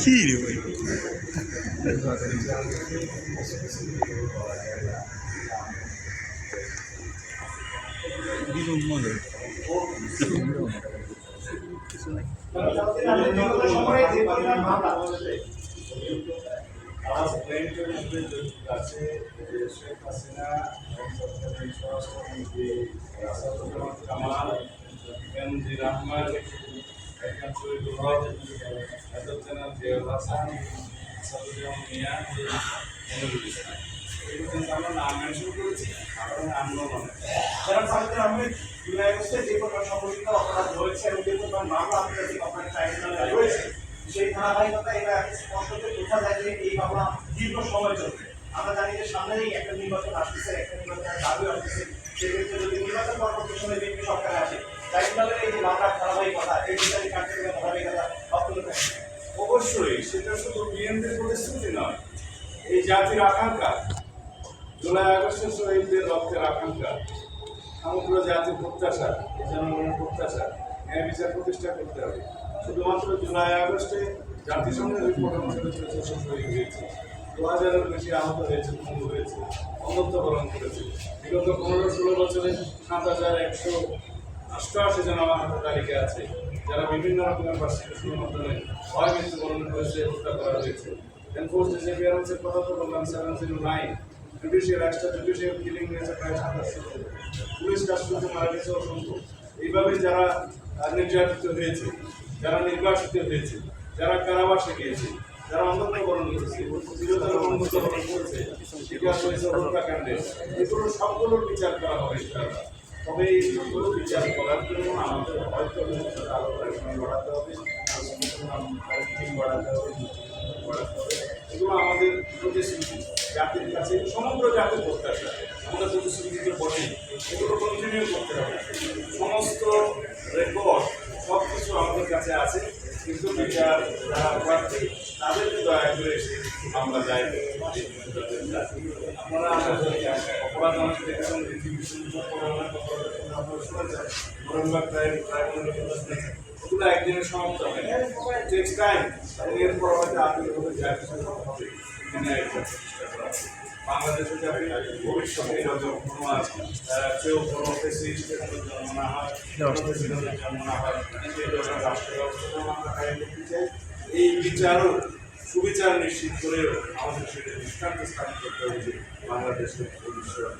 কি রে ভাই আওয়াজ ব্র্যান্ডের মধ্যে জড়িত আছে যে শেখ হাসিনা সরকারের স্বরাষ্ট্রমন্ত্রী আসাদুজ্জামান কামাল এমজি রহমান এগুলো কিন্তু আমরা মেনশন করেছি আমরা আন্দোলন যারা যে পরিমাণ সংগঠিত অপরাধ হয়েছে এবং যে ট্রাইব্যুনালে রয়েছে সেই ধারাবাহিকতা এটা স্পষ্টত বোঝা যায় এই মামলা দীর্ঘ সময় চলবে আমরা জানি যে সামনেই একটা নির্বাচন আসতেছে, একটা নির্বাচনের দাবি আসতেছে। সেক্ষেত্রে যদি নির্বাচন পরবর্তী সময় বিএনপি সরকার আসে অবশ্যই, সেটা শুধু বিএনপির প্রতিশ্রুতি নয়, এই জাতির আকাঙ্ক্ষা। জুলাই আগস্টের শহীদদের রক্তের আকাঙ্ক্ষা, সমগ্র জাতির প্রত্যাশা জনগণের প্রত্যাশা, ন্যায় বিচার প্রতিষ্ঠা করতে হবে। শুধুমাত্র জুলাই আগস্টে জাতিসংঘের রিপোর্ট অনুসারে চৌষট্টি শহীদ হয়েছে দু হাজারের বেশি আহত হয়েছে পঙ্গু হয়েছে অন্ধত্ব বরণ করেছে। বিগত পনেরো ষোলো বছরে সাত হাজার একশো অষ্টআশি জন আমার হাতে তালিকা আছে, যারা বিভিন্ন রকমের প্রসিকিউশনের মাধ্যমে ভয় মৃত্যুবরণ করেছে, হত্যা করা হয়েছে। এনফোর্স ডিসঅ্যাপিয়ারেন্সের কথা তো বললাম seven zero nine judicial extra judicial killing হয়েছে প্রায় সাতাশশো। পুলিশ মারা গেছে অসংখ্য। এইভাবে যারা নির্যাতিত হয়েছে, যারা নির্বাসিত হয়েছে, যারা কারাবাসে গিয়েছে, যারা অন্ধত্বকরণ করেছে চিরতর অন্ধত্বকরণ করেছে বিকাশ হত্যাকাণ্ডে, এগুলো সবগুলোর বিচার করা হবে। তবে এই সবগুলো বিচার করার জন্য আমাদের হয়তো বাড়াতে হবে বাড়াতে হবে বাড়াতে হবে। এগুলো আমাদের প্রতিশ্রুতি, জাতির কাছে, সমগ্র জাতির প্রত্যাশা। আমাদের প্রতিশ্রুতিতে বটে এগুলো কন্টিনিউ করতে হবে। সমস্ত রেকর্ড সব কিছু আমাদের কাছে আছে। কিন্তু বিচার, যারা প্রার্থী তাদেরকে দয়া করে আমরা যাই। আপনারা অপরাধ মানুষ দেখেছেন পৃথিবীর সুন্দর কথা আপনারা শুনেছেন নভেম্বর টাইম ওগুলো একদিনে সমাপ্ত হয় টেক্স টাইম এরপর হয়তো আগে হবে যা কিছু হবে। চেষ্টা করা। বাংলাদেশে যাবে ভবিষ্যতে এরকম কোনো প্রেসিডেন্টের জন্ম না হয় জন্ম না। হয় এই বিচারও সুবিচার নিশ্চিত করেও আমাদের সেটা দৃষ্টান্ত স্থাপন করতে হবে বাংলাদেশের ভবিষ্যৎ